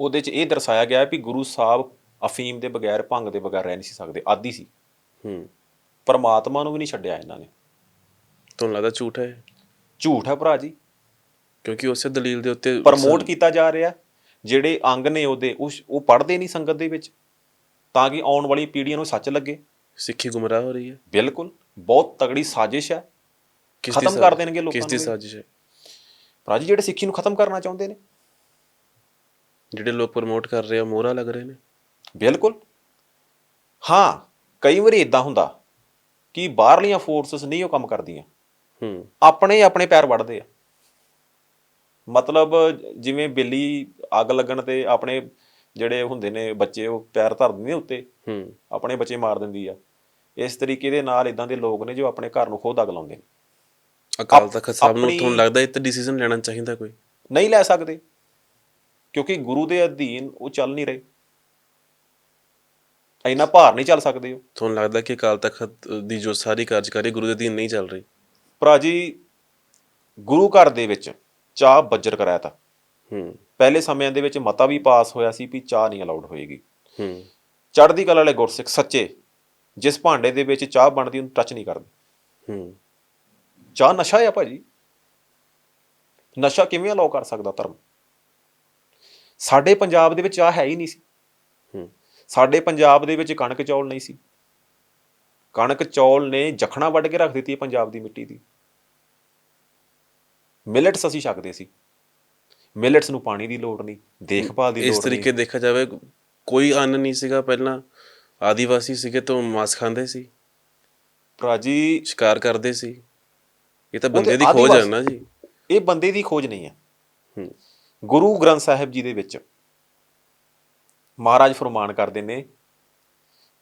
ਉਹਦੇ 'ਚ ਇਹ ਦਰਸਾਇਆ ਗਿਆ ਹੈ ਵੀ ਗੁਰੂ ਸਾਹਿਬ ਅਫੀਮ ਦੇ ਬਗੈਰ ਭੰਗ ਦੇ ਬਗੈਰ ਰਹਿ ਨਹੀਂ ਸੀ ਸਕਦੇ ਆਦੀ ਸੀ। ਹੂੰ। ਪਰਮਾਤਮਾ ਨੂੰ ਵੀ ਨਹੀਂ ਛੱਡਿਆ ਇਹਨਾਂ ਨੇ। ਤੁਹਾਨੂੰ ਲੱਗਦਾ ਝੂਠ ਹੈ? ਝੂਠ ਹੈ ਭਰਾ ਜੀ। ਕਿਉਂਕਿ ਉਸੇ ਦਲੀਲ ਦੇ ਉੱਤੇ ਪ੍ਰਮੋਟ ਕੀਤਾ ਜਾ ਰਿਹਾ ਜਿਹੜੇ ਅੰਗ ਨੇ ਉਹਦੇ ਉਹ ਪੜ੍ਹਦੇ ਨਹੀਂ ਸੰਗਤ ਦੇ ਵਿੱਚ ਤਾਂ ਕਿ ਆਉਣ ਵਾਲੀ ਪੀੜ੍ਹੀਆਂ ਨੂੰ ਸੱਚ ਲੱਗੇ। ਸਿੱਖੀ ਗੁੰਮਰਾਹ ਹੋ ਰਹੀ ਹੈ। ਬਿਲਕੁਲ ਬਹੁਤ ਤਗੜੀ ਸਾਜ਼ਿਸ਼ ਹੈ। ਖਤਮ ਕਰ ਦੇਣਗੇ ਲੋਕਾਂ ਕਿਸ ਦੀ ਨੂੰ। ਸਾਜ਼ਿਸ਼ ਹੈ? ਭਰਾ ਜੀ ਜਿਹੜੇ ਸਿੱਖੀ ਨੂੰ ਖਤਮ ਕਰਨਾ ਚਾਹੁੰਦੇ ਨੇ। ਜਿਹੜੇ ਲੋਕ ਪ੍ਰਮੋਟ ਕਰ ਰਹੇ ਆ ਮੋਹਰਾ ਲੱਗ ਰਹੇ ਨੇ। ਬਿਲਕੁਲ। ਹਾਂ ਕਈ ਵਾਰੀ ਇਦਾਂ ਹੁੰਦਾ ਕਿ ਬਾਹਰਲੀਆਂ ਫੋਰਸਸ ਨਹੀਂ ਉਹ ਕੰਮ ਕਰਦੀਆਂ। ਹੂੰ। ਆਪਣੇ ਆਪਣੇ ਪੈਰ ਵੜਦੇ ਆ। ਮਤਲਬ ਜਿਵੇਂ ਬਿੱਲੀ ਅੱਗ ਲੱਗਣ ਤੇ ਆਪਣੇ ਜਿਹੜੇ ਹੁੰਦੇ ਨੇ ਬੱਚੇ ਉਹ ਪੈਰ ਧਰ ਦਿੰਦੇ ਉੱਤੇ। ਹੂੰ। ਆਪਣੇ ਬੱਚੇ ਮਾਰ ਦਿੰਦੀ ਆ। ਇਸ ਤਰੀਕੇ ਦੇ ਨਾਲ ਇਦਾਂ ਦੇ ਲੋਕ ਨੇ ਜੋ ਆਪਣੇ ਘਰ ਨੂੰ ਖੁਦ ਅੱਗ ਲਾਉਂਦੇ ਨੇ। ਅਕਾਲ ਤਖਤ ਸਾਹਿਬ ਨੂੰ ਤੁਹਾਨੂੰ ਲੱਗਦਾ ਇਹ ਤੇ ਡਿਸੀਜਨ ਲੈਣਾ ਚਾਹੀਦਾ ਕੋਈ? ਨਹੀਂ ਲੈ ਸਕਦੇ। ਕਿਉਂਕਿ ਗੁਰੂ ਦੇ ਅਧੀਨ ਉਹ ਚੱਲ ਨਹੀਂ ਰਹੇ। ਇੰਨਾ ਭਾਰ ਨਹੀਂ ਚੱਲ ਸਕਦੇ ਉਹ। ਤੁਹਾਨੂੰ ਲੱਗਦਾ ਕਿ ਅਕਾਲ ਤਖਤ ਦੀ ਜੋ ਸਾਰੀ ਕਾਰਜਕਾਰੀ ਗੁਰੂ ਦੇ ਅਧੀਨ ਨਹੀਂ ਚੱਲ ਰਹੀ? ਭਰਾ ਜੀ ਗੁਰੂ ਘਰ ਦੇ ਵਿੱਚ ਚਾਹ ਬੱਜਰ ਕਰਾਇਆ ਤਾ। ਹੂੰ। ਪਹਿਲੇ ਸਮਿਆਂ ਦੇ ਵਿੱਚ ਮਤਾ ਵੀ ਪਾਸ ਹੋਇਆ ਸੀ ਵੀ ਚਾਹ ਨਹੀਂ ਅਲਾਉਡ ਹੋਏਗੀ। ਹੂੰ। ਚੜ੍ਹਦੀ ਕਲਾ ਵਾਲੇ ਗੁਰਸਿੱਖ ਸੱਚੇ ਜਿਸ ਭਾਂਡੇ ਦੇ ਵਿੱਚ ਚਾਹ ਬਣਦੀ ਉਹਨੂੰ ਟੱਚ ਨਹੀਂ ਕਰਦੇ। ਹੂੰ। ਚਾਹ ਨਸ਼ਾ ਆ ਭਾਜੀ ਨਸ਼ਾ ਕਿਵੇਂ ਅਲਾਉ ਕਰ ਸਕਦਾ ਧਰਮ? ਸਾਡੇ ਪੰਜਾਬ ਦੇ ਵਿੱਚ ਚਾਹ ਹੈ ਹੀ ਨਹੀਂ ਸੀ। ਹੂੰ। ਸਾਡੇ ਪੰਜਾਬ ਦੇ ਵਿੱਚ ਕਣਕ ਚੌਲ ਨਹੀਂ ਸੀ। ਕਣਕ ਚੌਲ ਨੇ ਜਖਣਾ ਵੱਢ ਕੇ ਰੱਖ ਦਿੱਤੀ ਪੰਜਾਬ ਦੀ ਮਿੱਟੀ ਦੀ। ਮਿਲਟਸ ਅਸੀਂ ਛਕਦੇ ਸੀ। ਮਿਲਟਸ ਨੂੰ ਪਾਣੀ ਦੀ ਲੋੜ ਨਹੀਂ ਦੇਖਭਾਲ ਦੀ ਲੋੜ ਇਸ ਤਰੀਕੇ ਦੇਖਿਆ ਜਾਵੇ ਕੋਈ ਅੰਨ ਨਹੀਂ ਸੀਗਾ ਪਹਿਲਾਂ। ਆਦੀਵਾਸੀ ਸੀਗੇ ਤਾਂ ਮਾਸ ਖਾਂਦੇ ਸੀ। ਭਰਾ ਜੀ ਸ਼ਿਕਾਰ ਕਰਦੇ ਸੀ। ਇਹ ਤਾਂ ਬੰਦੇ ਦੀ ਖੋਜ ਹੈ ਨਾ ਜੀ। ਇਹ ਬੰਦੇ ਦੀ ਖੋਜ ਨਹੀਂ ਹੈ। ਹੂੰ। ਗੁਰੂ ਗ੍ਰੰਥ ਸਾਹਿਬ ਜੀ ਦੇ ਵਿੱਚ ਮਹਾਰਾਜ ਫਰਮਾਨ ਕਰਦੇ ਨੇ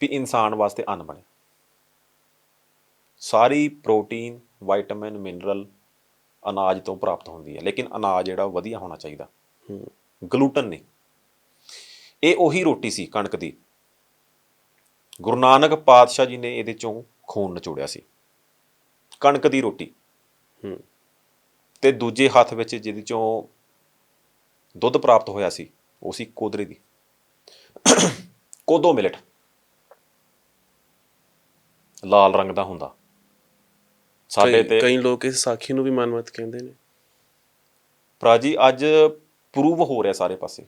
ਵੀ ਇਨਸਾਨ ਵਾਸਤੇ ਅੰਨ ਬਣੇ। ਸਾਰੀ ਪ੍ਰੋਟੀਨ ਵਿਟਾਮਿਨ ਮਿਨਰਲ ਅਨਾਜ ਤੋਂ ਪ੍ਰਾਪਤ ਹੁੰਦੀ ਹੈ ਲੇਕਿਨ ਅਨਾਜ ਜਿਹੜਾ ਵਧੀਆ ਹੋਣਾ ਚਾਹੀਦਾ। ਹੂੰ। ਗਲੂਟਨ ਨਹੀਂ। ਇਹ ਉਹੀ ਰੋਟੀ ਸੀ ਕਣਕ ਦੀ। ਗੁਰੂ ਨਾਨਕ ਪਾਤਸ਼ਾਹ ਜੀ ਨੇ ਇਹਦੇ ਚੋਂ ਖੂਨ ਨਿਚੋੜਿਆ ਸੀ। ਕਣਕ ਦੀ ਰੋਟੀ। ਹੂੰ। ਤੇ ਦੂਜੇ ਹੱਥ ਵਿੱਚ ਜਿਹਦੇ ਚੋਂ ਦੁੱਧ ਪ੍ਰਾਪਤ ਹੋਇਆ ਸੀ ਉਹ ਸੀ ਕੋਦਰੇ ਦੀ। ਕੋਦੋ ਮਿਲਟ। ਲਾਲ ਰੰਗ ਦਾ ਹੁੰਦਾ। ਸਾਡੇ ਤੇ ਕਈ ਲੋਕ ਇਸ ਸਾਖੀ ਨੂੰ ਵੀ ਮਨਮਤ ਕਹਿੰਦੇ ਨੇ। ਭਰਾ ਜੀ ਅੱਜ ਪ੍ਰੂਵ ਹੋ ਰਿਹਾ ਸਾਰੇ ਪਾਸੇ।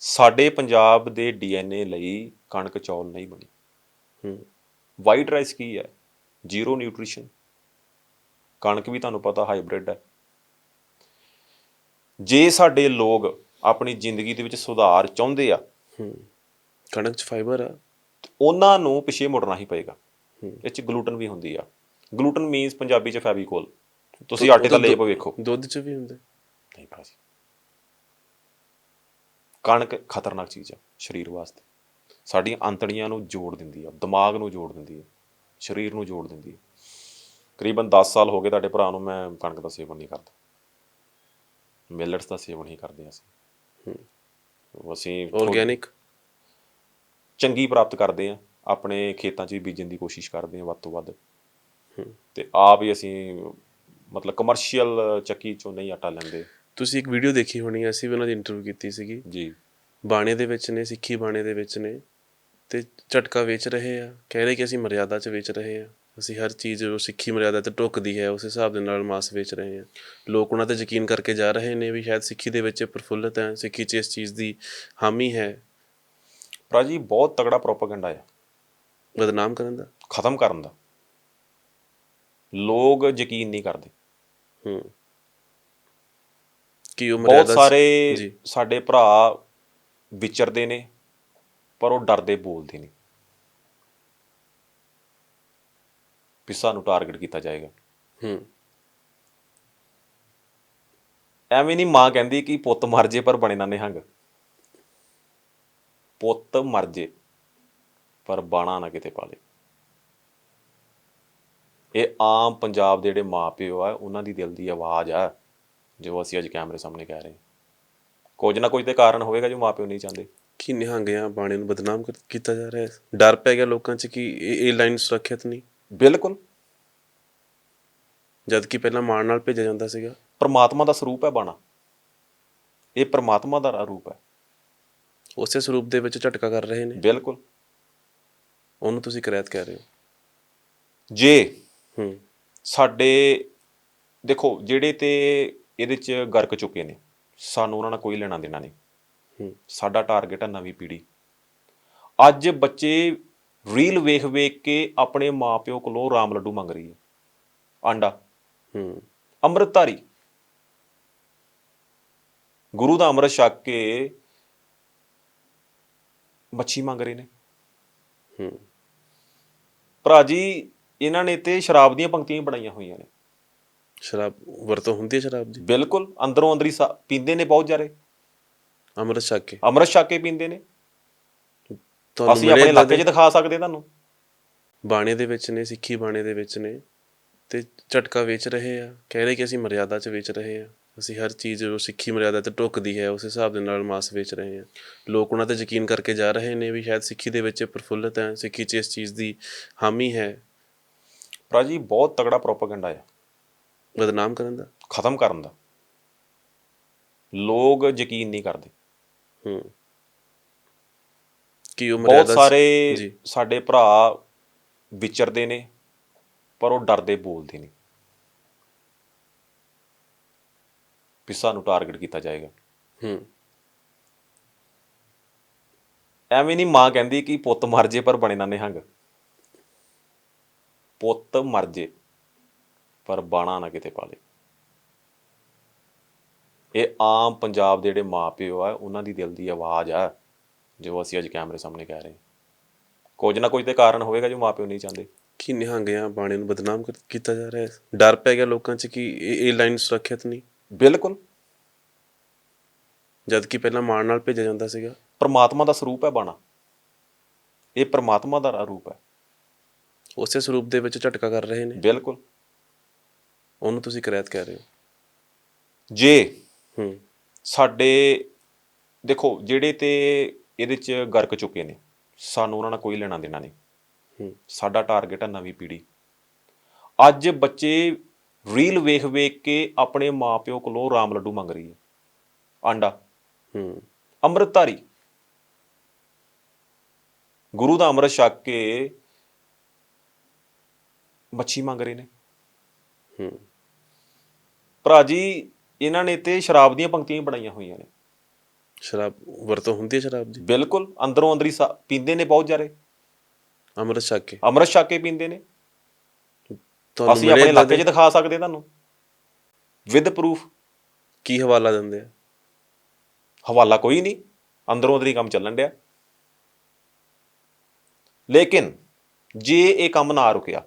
ਸਾਡੇ ਪੰਜਾਬ ਦੇ ਡੀਐਨਏ ਲਈ ਕਣਕ ਚੌਲ ਨਹੀਂ ਬਣੀ। ਹੂੰ। ਵਾਈਟ ਰਾਈਸ ਕੀ ਹੈ? Zero nutrition. ਕਣਕ ਵੀ ਤੁਹਾਨੂੰ ਪਤਾ ਹਾਈਬ੍ਰਿਡ ਹੈ। ਜੇ ਸਾਡੇ ਲੋਕ ਆਪਣੀ ਜ਼ਿੰਦਗੀ ਦੇ ਵਿੱਚ ਸੁਧਾਰ ਚਾਹੁੰਦੇ ਆ ਹੂੰ ਕਣਕ ਚ ਫਾਈਬਰ ਆ। ਉਹਨਾਂ ਨੂੰ ਪਿਛੇ ਮੁੜਨਾ ਹੀ ਪਏਗਾ। ਇਹ ਚ ਗਲੂਟਨ ਵੀ ਹੁੰਦੀ ਆ। ਗਲੂਟਨ ਮੀਨਸ ਪੰਜਾਬੀ ਚ ਫੈਵੀਕੋਲ ਤੁਸੀਂ ਆਟੇ ਦਾ ਲੇਪ ਵੇਖੋ। ਦੁੱਧ ਚ ਵੀ ਹੁੰਦਾ। ਨਹੀਂ ਭਰਾ ਜੀ ਕਣਕ ਖਤਰਨਾਕ ਚੀਜ਼ ਆ ਸਰੀਰ ਵਾਸਤੇ। ਸਾਡੀਆਂ ਅੰਤੜੀਆਂ ਨੂੰ ਜੋੜ ਦਿੰਦੀ ਆ ਦਿਮਾਗ ਨੂੰ ਜੋੜ ਦਿੰਦੀ ਆ ਸਰੀਰ ਨੂੰ ਜੋੜ ਦਿੰਦੀ ਆ। ਕਰੀਬਨ 10 ਸਾਲ ਹੋ ਗਏ ਤੁਹਾਡੇ ਭਰਾ ਨੂੰ ਮੈਂ ਕਣਕ ਦਾ ਸੇਵਨ ਨਹੀਂ ਕਰਦਾ। ਮਿਲਟਸ ਦਾ ਸੇਵਨ ਹੀ ਕਰਦੇ ਹਾਂ ਅਸੀਂ। ਅਸੀਂ ਆਰਗੇਨਿਕ ਚੰਗੀ ਪ੍ਰਾਪਤ ਕਰਦੇ ਆ ਆਪਣੇ ਖੇਤਾਂ 'ਚ ਵੀ ਬੀਜਣ ਦੀ ਕੋਸ਼ਿਸ਼ ਕਰਦੇ ਆ ਵੱਧ ਤੋਂ ਵੱਧ। ਹੂੰ। ਤੇ ਆਪ ਹੀ ਅਸੀਂ ਮਤਲਬ ਕਮਰਸ਼ੀਅਲ ਚੱਕੀ 'ਚੋਂ ਨਹੀਂ ਆਟਾ ਲੈਂਦੇ। ਤੁਸੀਂ ਇੱਕ ਵੀਡੀਓ ਦੇਖੀ ਹੋਣੀ ਹੈ, ਅਸੀਂ ਵੀ ਉਹਨਾਂ ਦੀ ਇੰਟਰਵਿਊ ਕੀਤੀ ਸੀਗੀ। ਜੀ। ਬਾਣੇ ਦੇ ਵਿੱਚ ਨੇ ਸਿੱਖੀ ਬਾਣੇ ਦੇ ਵਿੱਚ ਨੇ। ਤੇ ਝਟਕਾ ਵੇਚ ਰਹੇ ਆ ਕਹਿ ਰਹੇ ਕਿ ਅਸੀਂ ਮਰਿਆਦਾ 'ਚ ਵੇਚ ਰਹੇ ਆ। ਅਸੀਂ ਹਰ ਚੀਜ਼ ਜੋ ਸਿੱਖੀ ਮਰਿਆਦਾ ਤੇ ਟੁੱਕਦੀ ਹੈ ਉਸ ਹਿਸਾਬ ਦੇ ਨਾਲ ਮਾਸ ਵੇਚ ਰਹੇ ਆ ਲੋਕ ਉਹਨਾਂ ਤੇ ਯਕੀਨ ਕਰਕੇ ਜਾ ਰਹੇ ਨੇ ਵੀ ਸ਼ਾਇਦ ਸਿੱਖੀ ਦੇ ਵਿੱਚ ਪ੍ਰਫੁੱਲਤ ਹੈ ਸਿੱਖੀ 'ਚ ਇਸ ਚੀਜ਼ ਦੀ ਹਾਮੀ ਹੈ। ਭਰਾ ਜੀ ਬਹੁਤ ਤਗੜਾ ਪ੍ਰੋਪਾਗੈਂਡਾ ਹੈ। ਬਦਨਾਮ ਕਰਨ ਦਾ? ਖਤਮ ਕਰਨ ਦਾ। ਲੋਕ ਯਕੀਨ ਨਹੀਂ ਕਰਦੇ। ਹੂੰ। ਕੀ ਉਹ ਬਹੁਤ ਮਰਿਆਦਾ ਸਾਰੇ ਜੀ। ਸਾਡੇ ਭਰਾ ਵਿਚਰਦੇ ਨੇ ਪਰ ਉਹ ਡਰਦੇ ਬੋਲਦੇ ਨਹੀਂ ਵੀ ਸਾਨੂੰ ਟਾਰਗੇਟ ਕੀਤਾ ਜਾਏਗਾ। ਹੂੰ। ਐਵੇਂ ਨਹੀਂ ਮਾਂ ਕਹਿੰਦੀ ਕਿ ਪੁੱਤ ਮਰ ਜੇ ਪਰ ਬਣੇ ਨਾ ਨਿਹੰਗ। ਪੁੱਤ ਮਰ ਜੇ ਪਰ ਬਾਣਾ ਨਾ ਕਿਤੇ ਪਾਲੇ ਇਹ ਆਮ ਪੰਜਾਬ ਦੇ ਜਿਹੜੇ ਮਾਪਿਓ ਆ ਉਹਨਾਂ ਦੀ ਦਿਲ ਦੀ ਆਵਾਜ਼ ਆ ਜੋ ਅਸੀਂ ਅੱਜ ਕੈਮਰੇ ਸਾਹਮਣੇ ਕਹਿ ਰਹੇ ਹਾਂ। ਕੁਝ ਨਾ ਕੁਝ ਤੇ ਕਾਰਨ ਹੋਵੇਗਾ ਜੋ ਮਾਪਿਓ ਨਹੀਂ ਚਾਹੁੰਦੇ। ਕਿ ਨਿਹੰਗਿਆਂ ਬਾਣੇ ਨੂੰ ਬਦਨਾਮ ਕਰ- ਕੀਤਾ ਜਾ ਰਿਹਾ ਹੈ। ਡਰ ਪੈ ਗਿਆ ਲੋਕਾਂ 'ਚ ਕਿ ਇਹ ਇਹ ਲਾਈਨ ਸੁਰੱਖਿਅਤ ਨਹੀਂ। ਬਿਲਕੁਲ। ਜਦ ਕਿ ਪਹਿਲਾਂ ਮਾਣ ਨਾਲ ਭੇਜਿਆ ਜਾਂਦਾ ਸੀਗਾ। ਪਰਮਾਤਮਾ ਦਾ ਸਰੂਪ ਹੈ ਬਾਣਾ। ਇਹ ਪ੍ਰਮਾਤਮਾ ਦਾ ਰੂਪ ਹੈ। ਉਸੇ ਸਰੂਪ ਦੇ ਵਿੱਚ ਝਟਕਾ ਕਰ ਰਹੇ ਨੇ। ਬਿਲਕੁਲ। ਉਹਨੂੰ ਤੁਸੀਂ ਕ੍ਰੈਤ ਕਹਿ ਰਹੇ ਹੋ। ਜੇ ਹੂੰ। ਸਾਡੇ ਦੇਖੋ ਜਿਹੜੇ ਤੇ ਇਹਦੇ ਚ ਗਰਕ ਚੁੱਕੇ ਨੇ ਸਾਨੂੰ ਉਹਨਾਂ ਨਾਲ ਕੋਈ ਲੈਣਾ ਦੇਣਾ ਨਹੀਂ। ਹੂੰ। ਸਾਡਾ ਟਾਰਗੇਟ ਹੈ ਨਵੀਂ ਪੀੜ੍ਹੀ। ਅੱਜ ਬੱਚੇ ਰੀਲ ਵੇਖ ਵੇਖ ਕੇ ਆਪਣੇ ਮਾਪਿਓ ਕੋਲੋਂ ਰਾਮ ਲੱਡੂ ਮੰਗ ਰਹੀ ਹੈ। ਆਂਡਾ। ਹੂੰ। ਅੰਮ੍ਰਿਤਧਾਰੀ। ਗੁਰੂ ਦਾ ਅੰਮ੍ਰਿਤ ਛਕ ਕੇ ਮੱਛੀ ਮੰਗ ਰਹੇ ਨੇ। ਹੂੰ। ਭਰਾ ਜੀ ਇਹਨਾਂ ਨੇ ਤੇ ਸ਼ਰਾਬ ਦੀਆਂ ਪੰਕਤੀਆਂ ਬਣਾਈਆਂ ਹੋਈਆਂ ਨੇ। ਸ਼ਰਾਬ ਵਰਤੋਂ ਹੁੰਦੀ ਹੈ ਸ਼ਰਾਬ ਦੀ? ਬਿਲਕੁਲ। ਅੰਦਰੋਂ ਅੰਦਰੀ ਪੀਂਦੇ ਨੇ ਬਹੁਤ ਜਾਰੇ ਅੰਮ੍ਰਿਤ ਛਕ ਕੇ? ਅੰਮ੍ਰਿਤ ਛਕ ਕੇ ਪੀਂਦੇ ਨੇ। ਤੁਹਾਨੂੰ ਅਸੀਂ ਆਪਣੇ ਇਲਾਕੇ 'ਚ ਦਿਖਾ ਸਕਦੇ ਤੁਹਾਨੂੰ। ਬਾਣੇ ਦੇ ਵਿੱਚ ਨੇ ਸਿੱਖੀ ਬਾਣੇ ਦੇ ਵਿੱਚ ਨੇ ਤੇ ਝਟਕਾ ਵੇਚ ਰਹੇ ਆ। ਕਹਿ ਰਹੇ ਕਿ ਅਸੀਂ ਮਰਿਆਦਾ 'ਚ ਵੇਚ ਰਹੇ ਆ। ਅਸੀਂ ਹਰ ਚੀਜ਼ ਜੋ ਸਿੱਖੀ ਮਰਿਆਦਾ ਤੇ ਟੁੱਕਦੀ ਹੈ ਉਸ ਹਿਸਾਬ ਦੇ ਨਾਲ ਮਾਸ ਵੇਚ ਰਹੇ ਆ। ਲੋਕ ਉਹਨਾਂ ਤੇ ਯਕੀਨ ਕਰਕੇ ਜਾ ਰਹੇ ਨੇ ਵੀ ਸ਼ਾਇਦ ਸਿੱਖੀ ਦੇ ਵਿੱਚ ਪ੍ਰਫੁੱਲਤ ਹੈ ਸਿੱਖੀ 'ਚ ਇਸ ਚੀਜ਼ ਦੀ ਹਾਮੀ ਹੈ। ਭਰਾ ਜੀ ਬਹੁਤ ਤਗੜਾ ਪ੍ਰੋਪਾਗੈਂਡਾ ਹੈ। ਬਦਨਾਮ ਕਰਨ ਦਾ? ਖਤਮ ਕਰਨ ਦਾ। ਲੋਕ ਯਕੀਨ ਨਹੀਂ ਕਰਦੇ। ਹੂੰ। ਕੀ ਉਹ ਬਹੁਤ ਮਰਿਆਦਾ ਸਾਰੇ ਜੀ। ਸਾਡੇ ਭਰਾ ਵਿਚਰਦੇ ਨੇ ਪਰ ਉਹ ਡਰਦੇ ਬੋਲਦੇ ਨਹੀਂ। ਵੀ ਸਾਨੂੰ ਟਾਰਗੇਟ ਕੀਤਾ ਜਾਏਗਾ। ਹੂੰ। ਐਵੇਂ ਨਹੀਂ ਮਾਂ ਕਹਿੰਦੀ ਕਿ ਪੁੱਤ ਮਰ ਜੇ ਪਰ ਬਣੇ ਨਾ ਨਿਹੰਗ ਪੁੱਤ ਮਰ ਜੇ ਪਰ ਬਾਣਾ ਨਾ ਕਿਤੇ ਪਾਲੇ ਇਹ ਆਮ ਪੰਜਾਬ ਦੇ ਜਿਹੜੇ ਮਾਪਿਓ ਆ ਉਹਨਾਂ ਦੀ ਦਿਲ ਦੀ ਆਵਾਜ਼ ਆ। ਜੋ ਅਸੀਂ ਅੱਜ ਕੈਮਰੇ ਸਾਹਮਣੇ ਕਹਿ ਰਹੇ ਹਾਂ। ਕੁਝ ਨਾ ਕੁਝ ਤੇ ਕਾਰਨ ਹੋਵੇਗਾ ਜੋ ਮਾਪਿਓ ਨਹੀਂ ਚਾਹੁੰਦੇ। ਕੀ ਨਿਹੰਗਿਆਂ ਬਾਣੇ ਨੂੰ ਬਦਨਾਮ ਕਰ- ਕੀਤਾ ਜਾ ਰਿਹਾ ਹੈ? ਡਰ ਪੈ ਗਿਆ ਲੋਕਾਂ 'ਚ ਕਿ ਇਹ ਇਹ ਲਾਈਨ ਸੁਰੱਖਿਅਤ ਨਹੀਂ? ਬਿਲਕੁਲ। ਜਦ ਕਿ ਪਹਿਲਾਂ ਮਾਣ ਨਾਲ ਭੇਜਿਆ ਜਾਂਦਾ ਸੀਗਾ। ਪਰਮਾਤਮਾ ਦਾ ਸਰੂਪ ਹੈ ਬਾਣਾ। ਇਹ ਪਰਮਾਤਮਾ ਦਾ ਰੂਪ ਹੈ। ਉਸੇ ਸਰੂਪ ਦੇ ਵਿੱਚ ਝਟਕਾ ਕਰ ਰਹੇ ਨੇ। ਬਿਲਕੁਲ। ਉਹਨੂੰ ਤੁਸੀਂ ਕ੍ਰੈਤ ਕਹਿ ਰਹੇ ਹੋ। ਜੇ ਹੂੰ। ਸਾਡੇ ਦੇਖੋ ਜਿਹੜੇ ਤੇ ਇਹਦੇ ਚ ਗਰਕ ਚੁੱਕੇ ਨੇ। ਸਾਨੂੰ ਉਹਨਾਂ ਨਾਲ ਕੋਈ ਲੈਣਾ ਦੇਣਾ ਨਹੀਂ। ਹੂੰ। ਸਾਡਾ ਟਾਰਗੇਟ ਹੈ ਨਵੀਂ ਪੀੜ੍ਹੀ। ਅੱਜ ਬੱਚੇ ਰੀਲ ਵੇਖ ਵੇਖ ਕੇ ਆਪਣੇ ਮਾਪਿਓ ਕੋਲੋਂ ਰਾਮ ਲੱਡੂ ਮੰਗ ਰਹੀ ਹੈ। ਆਂਡਾ। ਹੂੰ। ਅੰਮ੍ਰਿਤਧਾਰੀ। ਗੁਰੂ ਦਾ ਅੰਮ੍ਰਿਤ ਛਕ ਕੇ ਮੱਛੀ ਮੰਗ ਰਹੇ ਨੇ। ਹੂੰ। ਭਰਾ ਜੀ ਇਹਨਾਂ ਨੇ ਤੇ ਸ਼ਰਾਬ ਦੀਆਂ ਪੰਕਤੀਆਂ ਬਣਾਈਆਂ ਹੋਈਆਂ ਨੇ। ਸ਼ਰਾਬ ਵਰਤੋਂ ਹੁੰਦੀ ਹੈ ਸ਼ਰਾਬ ਦੀ? ਬਿਲਕੁਲ ਅੰਦਰੋਂ ਅੰਦਰੀ ਸਾ- ਪੀਂਦੇ ਨੇ ਬਹੁਤ ਜਾਰੇ ਅੰਮ੍ਰਿਤ ਛਕ ਕੇ? ਅੰਮ੍ਰਿਤ ਛਕ ਕੇ ਪੀਂਦੇ ਨੇ। ਤੁਹਾਨੂੰ ਅਸੀਂ ਮਿਲੇ ਆਪਣੇ ਏਦਾਂ ਇਲਾਕੇ 'ਚ ਦਿਖਾ ਸਕਦੇ ਤੁਹਾਨੂੰ। ਵਿਦ ਪ੍ਰੂਫ ਕੀ ਹਵਾਲਾ ਦਿੰਦੇ ਆ? ਹਵਾਲਾ ਕੋਈ ਨਹੀਂ। ਅੰਦਰੋਂ ਅੰਦਰੀ ਕੰਮ ਚੱਲਣ ਡਿਆ। ਲੇਕਿਨ ਜੇ ਇਹ ਕੰਮ ਨਾ ਰੁਕਿਆ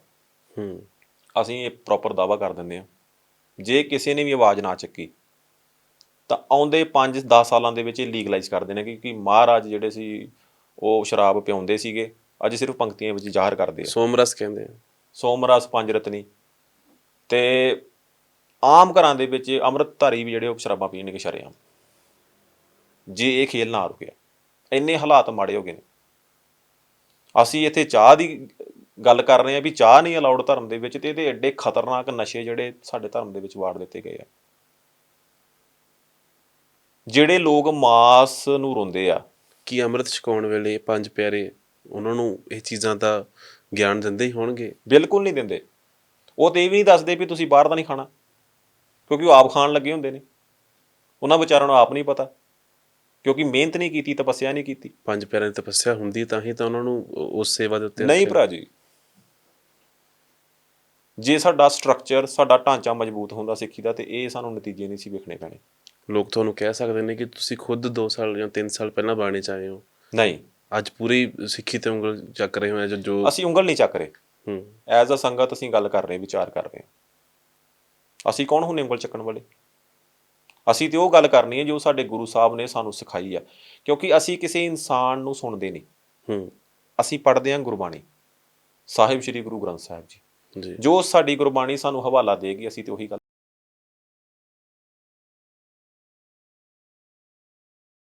ਹੂੰ। ਅਸੀਂ ਇਹ ਪ੍ਰੋਪਰ ਦਾਵਾ ਕਰ ਦਿੰਦੇ ਹਾਂ। ਜੇ ਕਿਸੇ ਨੇ ਵੀ ਆਵਾਜ਼ ਨਾ ਚੱਕੀ ਤਾਂ ਆਉਂਦੇ 5-10 ਸਾਲਾਂ ਦੇ ਵਿੱਚ ਇਹ ਲੀਗਲਾਈਜ਼ ਕਰ ਦੇਣਾ ਕਿਉਂਕਿ ਮਹਾਰਾਜ ਜਿਹੜੇ ਸੀ ਉਹ ਸ਼ਰਾਬ ਪਿਆਉਂਦੇ ਸੀਗੇ। ਅੱਜ ਸਿਰਫ ਪੰਕਤੀਆਂ ਵਿੱਚ ਜ਼ਾਹਰ ਕਰਦੇ ਆ। ਸੋਮਰਸ ਕਹਿੰਦੇ ਆ। ਸੋਮਰਸ ਪੰਜ ਰਤਨੀ। ਤੇ ਆਮ ਘਰਾਂ ਦੇ ਵਿੱਚ ਅੰਮ੍ਰਿਤਧਾਰੀ ਵੀ ਜਿਹੜੇ ਉਹ ਸ਼ਰਾਬਾਂ ਪੀਣਗੇ ਸ਼ਰੇਆਮ। ਜੇ ਇਹ ਖੇਲ ਨਾ ਰੁਕਿਆ। ਇੰਨੇ ਹਾਲਾਤ ਮਾੜੇ ਹੋ ਗਏ ਨੇ। ਅਸੀਂ ਇੱਥੇ ਚਾਹ ਦੀ ਗੱਲ ਕਰ ਰਹੇ ਹਾਂ ਵੀ ਚਾਹ ਨਹੀਂ ਅਲਾਉਡ ਧਰਮ ਦੇ ਵਿੱਚ ਤੇ ਇਹਦੇ ਐਡੇ ਖਤਰਨਾਕ ਨਸ਼ੇ ਜਿਹੜੇ ਸਾਡੇ ਧਰਮ ਦੇ ਵਿੱਚ ਵਾੜ ਦਿੱਤੇ ਗਏ ਆ। ਜਿਹੜੇ ਲੋਕ ਮਾਸ ਨੂੰ ਰੋਂਦੇ ਆ ਕੀ ਅੰਮ੍ਰਿਤ ਛਕਾਉਣ ਵੇਲੇ ਪੰਜ ਪਿਆਰੇ ਉਹਨਾਂ ਨੂੰ ਇਹ ਚੀਜ਼ਾਂ ਦਾ ਗਿਆਨ ਦਿੰਦੇ ਹੀ ਹੋਣਗੇ? ਬਿਲਕੁਲ ਨਹੀਂ ਦਿੰਦੇ। ਉਹ ਤੇ ਇਹ ਵੀ ਨਹੀਂ ਦੱਸਦੇ ਵੀ ਤੁਸੀਂ ਬਾਹਰ ਦਾ ਨਹੀਂ ਖਾਣਾ ਕਿਉਂਕਿ ਉਹ ਆਪ ਖਾਣ ਲੱਗੇ ਹੁੰਦੇ ਨੇ। ਉਹਨਾਂ ਵਿਚਾਰਾਂ ਨੂੰ ਆਪ ਨਹੀਂ ਪਤਾ ਕਿਉਂਕਿ ਮਿਹਨਤ ਨਹੀਂ ਕੀਤੀ ਤਪੱਸਿਆ ਨਹੀਂ ਕੀਤੀ। ਪੰਜ ਪਿਆਰਿਆਂ ਦੀ ਤਪੱਸਿਆ ਹੁੰਦੀ ਤਾਂ ਹੀ ਤਾਂ ਉਹਨਾਂ ਨੂੰ ਉਸ ਸੇਵਾ ਦੇ ਉੱਤੇ ਨਹੀਂ। ਭਰਾ ਜੀ। ਜੇ ਸਾਡਾ ਸਟਰਕਚਰ ਸਾਡਾ ਢਾਂਚਾ ਮਜ਼ਬੂਤ ਹੁੰਦਾ ਸਿੱਖੀ ਦਾ ਤੇ ਇਹ ਸਾਨੂੰ ਨਤੀਜੇ ਨਹੀਂ ਸੀ ਵੇਖਣੇ ਪੈਣੇ। ਲੋਕ ਤੁਹਾਨੂੰ ਕਹਿ ਸਕਦੇ ਨੇ ਕਿ ਤੁਸੀਂ ਖੁਦ 2 ਸਾਲ ਜਾਂ 3 ਸਾਲ ਪਹਿਲਾਂ ਬਾਣੇ ਚ ਆਏ ਹੋ। ਨਹੀਂ। ਅੱਜ ਪੂਰੀ ਸਿੱਖੀ ਤੇ ਉਂਗਲ ਚੱਕ ਰਹੇ ਹੋ ਜੋ- ਜੋ ਅਸੀਂ ਉਂਗਲ ਨਹੀਂ ਚੱਕ ਰਹੇ। ਹੂੰ। ਐਜ਼ ਅ ਸੰਗਤ ਅਸੀਂ ਗੱਲ ਕਰ ਰਹੇ ਵਿਚਾਰ ਕਰ ਰਹੇ ਹਾਂ। ਅਸੀਂ ਕੌਣ ਹੁੰਨੇ ਉਂਗਲ ਚੱਕਣ ਵਾਲੇ? ਅਸੀਂ ਤੇ ਉਹ ਗੱਲ ਕਰਨੀ ਹੈ ਜੋ ਸਾਡੇ ਗੁਰੂ ਸਾਹਿਬ ਨੇ ਸਾਨੂੰ ਸਿਖਾਈ ਆ ਕਿਉਂਕਿ ਅਸੀਂ ਕਿਸੇ ਇਨਸਾਨ ਨੂੰ ਸੁਣਦੇ ਨਹੀਂ। ਹੂੰ। ਅਸੀਂ ਪੜ੍ਹਦੇ ਹਾਂ ਗੁਰਬਾਣੀ। ਸਾਹਿਬ ਸ੍ਰੀ ਗੁਰੂ ਗ੍ਰੰਥ ਸਾਹਿਬ ਜੀ। ਜੀ। ਜੋ ਸਾਡੀ ਗੁਰਬਾਣੀ ਸਾਨੂੰ ਹਵਾਲਾ ਦੇਗੀ ਅਸੀਂ ਤੇ ਉਹੀ ਗੱਲ